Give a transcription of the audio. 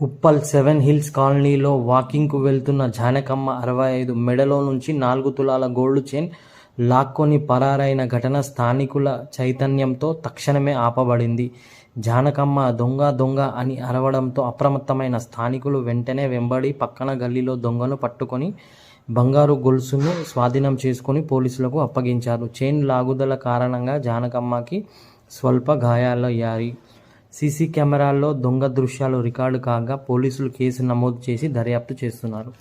Uppal seven hills కాలనీలో వాకింగ్కు వెళ్తున్న జానకమ్మ అరవై ఐదు మెడలో నుంచి నాలుగు తులాల గోల్డ్ చైన్ లాక్కొని పరారైన ఘటన స్థానికుల చైతన్యంతో తక్షణమే ఆపబడింది. జానకమ్మ దొంగ దొంగ అని అరవడంతో అప్రమత్తమైన స్థానికులు వెంటనే వెంబడి పక్కన గల్లీలో దొంగను పట్టుకొని బంగారు గొలుసును స్వాధీనం చేసుకుని పోలీసులకు అప్పగించారు. చైన్ లాగుదల కారణంగా జానకమ్మకి స్వల్ప గాయాలయ్యాయి. సీసీ కెమెరాల్లో దొంగ దృశ్యాలు రికార్డు కాగా పోలీసులు కేసు నమోదు చేసి దర్యాప్తు చేస్తున్నారు.